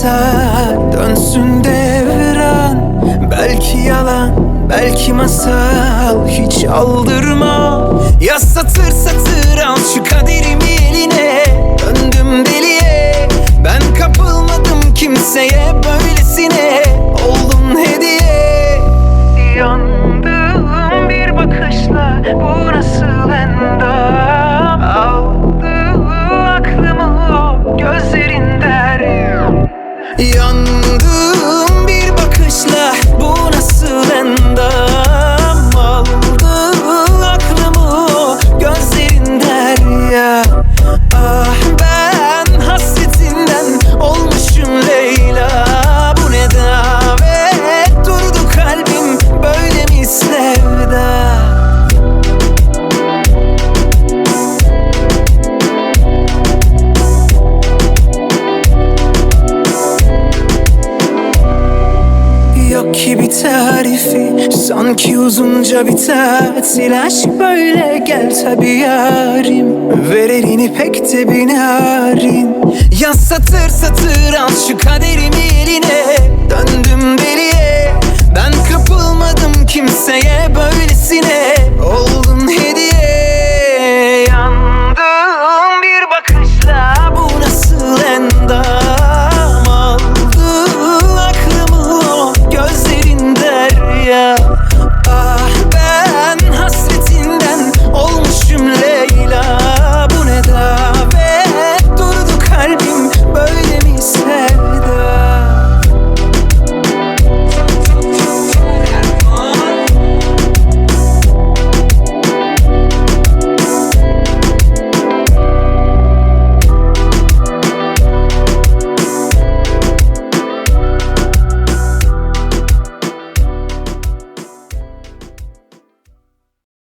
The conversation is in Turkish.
sar dönsün devran. Belki yalan belki masal. Hiç aldırma. Ya Yandım ki bir tarifi Sanki uzunca bir tatil Aşk böyle gel tabi yarim. Ver elini pek de binarin Ya satır satır al şu kaderimi eline. Döndüm deliye